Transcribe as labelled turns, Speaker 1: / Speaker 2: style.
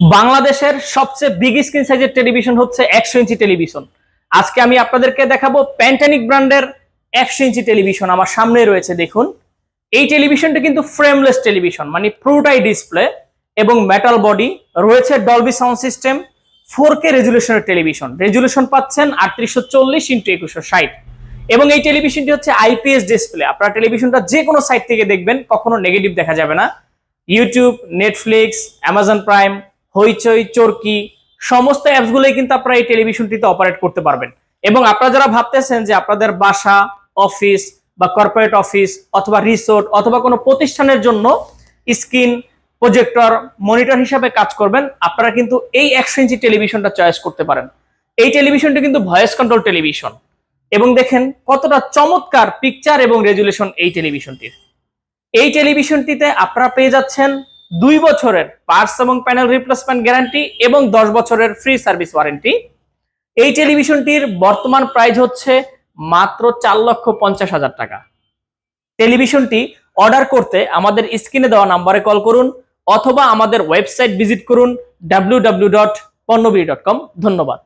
Speaker 1: বাংলাদেশের সবচেয়ে big screen সাইজের টেলিভিশন হচ্ছে একশো ইঞ্চি টেলিভিশন আজকে আমি আপনাদেরকে দেখাবো প্যান্টানিক ব্র্যান্ডের একশো ইঞ্চি টেলিভিশন আমার সামনে রয়েছে, দেখুন। এই টেলিভিশনটা কিন্তু ফ্রেমলেস টেলিভিশন মানে প্রোটাই ডিসপ্লে এবং মেটাল বডি রয়েছে Dolby sound system four K রেজুলেশনের television resolution পাচ্ছেন আটত্রিশশো চল্লিশ ইন্টু একুশশো ষাট। এবং এই টেলিভিশনটি হচ্ছে আইপিএস ডিসপ্লে আপনারা টেলিভিশনটা যে কোনো সাইট থেকে দেখবেন, কখনো নেগেটিভ দেখা যাবে না। YouTube Netflix Amazon Prime Hoichoi, Chorki, সমস্ত অ্যাপসগুলোই কিন্তু আপনারা এই টেলিভিশনটিতে অপারেট করতে পারবেন। এবং আপনারা যারা ভাবতেছেন যে আপনাদের বাসা অফিস বা কর্পোরেট অফিস অথবা রিসোর্ট অথবা কোনো প্রতিষ্ঠানের জন্য স্ক্রিন প্রজেক্টর মনিটর হিসাবে কাজ করবেন, আপনারা কিন্তু এই একশো ইঞ্চি টেলিভিশনটা চয়েস করতে পারেন। এই টেলিভিশনটি কিন্তু ভয়েস কন্ট্রোল টেলিভিশন এবং দেখেন কতটা চমৎকার পিকচার এবং রেজুলেশন এই টেলিভিশনটির এই টেলিভিশনটিতে আপনারা পেয়ে যাচ্ছেন দুই বছরের পার্টস এবং প্যানেল রিপ্লেসমেন্ট গ্যারান্টি এবং দশ বছরের ফ্রি সার্ভিস ওয়ারেন্টি এই টেলিভিশনটির বর্তমান প্রাইস হচ্ছে মাত্র চার লক্ষ পঞ্চাশ হাজার টাকা। টেলিভিশনটি অর্ডার করতে আমাদের স্ক্রিনে দেওয়া নাম্বারে কল করুন অথবা আমাদের ওয়েবসাইট ভিজিট করুন ডাব্লিউ ডট ধন্যবাদ।